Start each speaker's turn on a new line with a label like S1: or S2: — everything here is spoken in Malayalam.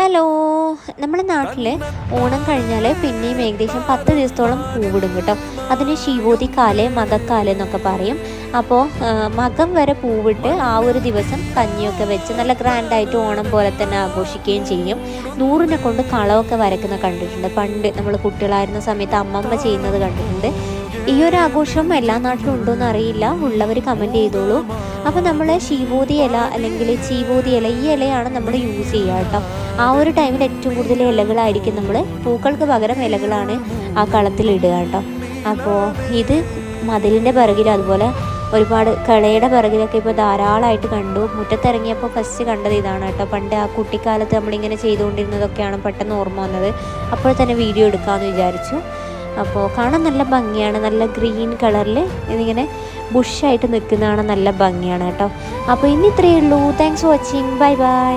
S1: ഹലോ നമ്മുടെ നാട്ടിൽ ഓണം കഴിഞ്ഞാൽ പിന്നെയും ഏകദേശം പത്ത് ദിവസത്തോളം പൂവിടും കേട്ടോ. അതിന് ശിവോതിക്കാൽ മകക്കാൽ എന്നൊക്കെ പറയും. അപ്പോൾ മകം വരെ പൂവിട്ട് ആ ഒരു ദിവസം കഞ്ഞിയൊക്കെ വെച്ച് നല്ല ഗ്രാൻഡായിട്ട് ഓണം പോലെ തന്നെ ആഘോഷിക്കുകയും ചെയ്യും. നൂറിനെ കൊണ്ട് കളമൊക്കെ വരയ്ക്കുന്ന കണ്ടിട്ടുണ്ട്. പണ്ട് നമ്മൾ കുട്ടികളായിരുന്ന സമയത്ത് അമ്മമ്മ ചെയ്യുന്നത് കണ്ടിട്ടുണ്ട്. ഈ ഒരു ആഘോഷം എല്ലാ നാട്ടിലും ഉണ്ടോയെന്ന് അറിയില്ല. ഉള്ളവർ കമന്റ് ചെയ്തോളൂ. അപ്പോൾ നമ്മൾ ശീവോതി ഇല അല്ലെങ്കിൽ ചീവോതി ഇല ഈ ഇലയാണ് നമ്മൾ യൂസ് ചെയ്യുക കേട്ടോ. ആ ഒരു ടൈമിൽ ഏറ്റവും കൂടുതൽ ഇലകളായിരിക്കും നമ്മൾ പൂക്കൾക്ക് പകരം ഇലകളാണ് ആ കളത്തിൽ ഇടുക കേട്ടോ. അപ്പോൾ ഇത് മതിലിന്റെ പിറകിൽ അതുപോലെ ഒരുപാട് കളയുടെ പിറകിലൊക്കെ ഇപ്പോൾ ധാരാളമായിട്ട് കണ്ടു. മുറ്റത്തിറങ്ങിയപ്പോൾ ഫസ്റ്റ് കണ്ടത് ഇതാണ് കേട്ടോ. പണ്ട് ആ കുട്ടിക്കാലത്ത് നമ്മളിങ്ങനെ ചെയ്തുകൊണ്ടിരുന്നതൊക്കെയാണ് പെട്ടെന്ന് ഓർമ്മ വന്നത്. അപ്പോൾ തന്നെ വീഡിയോ എടുക്കാമെന്ന് വിചാരിച്ചു. അപ്പോൾ കാണാൻ നല്ല ഭംഗിയാണ്. നല്ല ഗ്രീൻ കളറിൽ ഇതിങ്ങനെ ബുഷായിട്ട് നിൽക്കുന്നതാണ് നല്ല ഭംഗിയാണ് കേട്ടോ. അപ്പോൾ ഇനി ഇത്രയേ ഉള്ളൂ. Thanks for watching bye bye